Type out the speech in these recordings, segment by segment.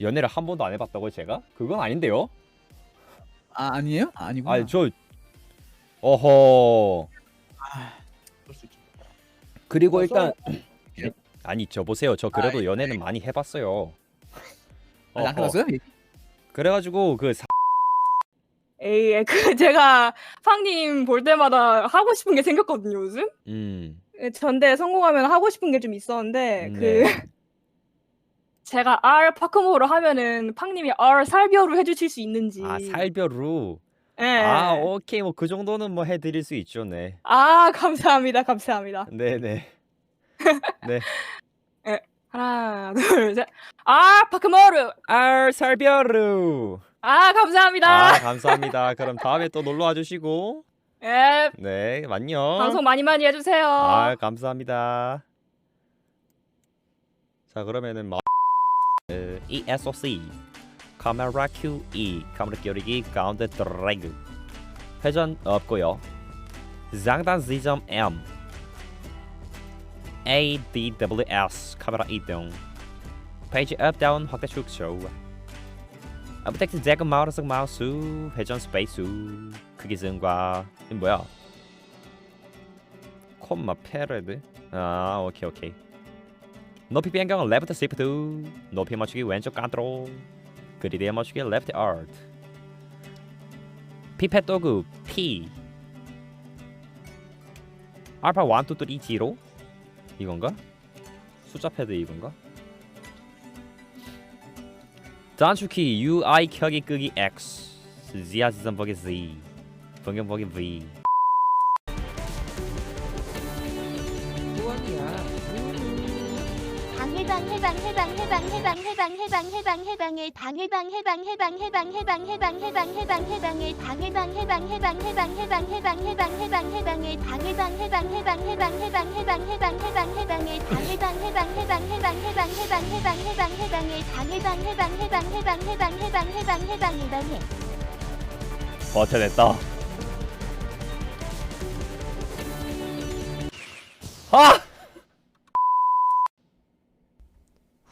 연애를 한 번도 안 해봤다고 제가? 그건 아닌데요? 아 아니에요? 아, 아니구나. 아니 저 어허 아, 그럴 수 있죠. 그리고 그래서- 일단 아니 저 보세요 저 그래도 아이, 연애는 많이 해봤어요 아, 안 어허. 끝났어요? 그래가지고 그 사... 에이, 그 제가 팡님 볼 때마다 하고 싶은 게 생겼거든요 요즘. 음 예, 전대 성공하면 하고 싶은 게 좀 있었는데 그 네. 제가 R 파크모를 하면은 팡님이 R 살벼루 해주실 수 있는지. 아 살벼루 예. 아 오케이 뭐 그 정도는 뭐 해드릴 수 있죠 네 아, 감사합니다, 감사합니다. 네네 네 하나, 둘, 셋. R 파크모르. 아 살벼루 아, 감사합니다. 아 감사합니다 그럼 다음에 또 놀러 와 주시고 예. 네 안녕 방송 많이 많이 해주세요. 아 감사합니다. 자 그러면은 ESOC 카메라 QE 카메라 끼우기 가운데 드래그 회전 없고요. 장단 지점 M ADWS 카메라 이동. 페이지 업 다운 확대 축소 아브텍트 제거 마우스 마우스 회전 스페이스 크기 증가 이 뭐야? 콤마 패러드? 아 오케이 오케이 높이 변경은 레프트 시프트 높이 맞추기 왼쪽 간으로 그리드에 맞추기 레프트 아트 피펫 도구 P. 알파 1, 2, 3, 0 이건가? 숫자 패드 이건가? 단축키 UI 켜기 끄기 X. 지하 지선 보기 Z. 변경 보기 V. 방 해방 해방 해방 해방 해방 해방 해방 해방 해방의 방해방 해방 해방 해방 해방 해방 해방 해방 해방의 방해방 해방 해방 해방 해방 해방 해방 해방 해방의 방해방 해방 해방 해방 해방 해방 해방 해방 해방의 방해방 해방 해방 해방 해방 해방 해방 해방 해방의 방해방 해방 해방 해방 해방 해방 해방 해방 해방의 버텨냈다. 아!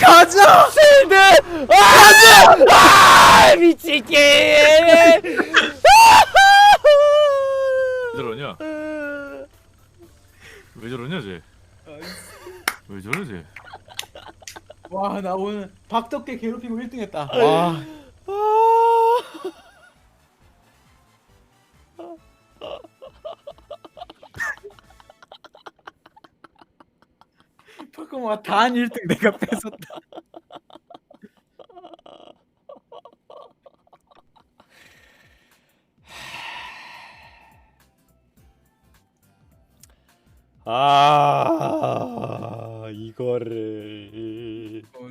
가자 실드! 아! 아! 미치게! 왜 저러냐? 왜 저러냐 쟤? 왜 저러 쟤? 와나 오늘 박덕계 괴롭히고 1등했다. 와 파크모가 단 1등 내가 뺏었다. 아 이거를 이거를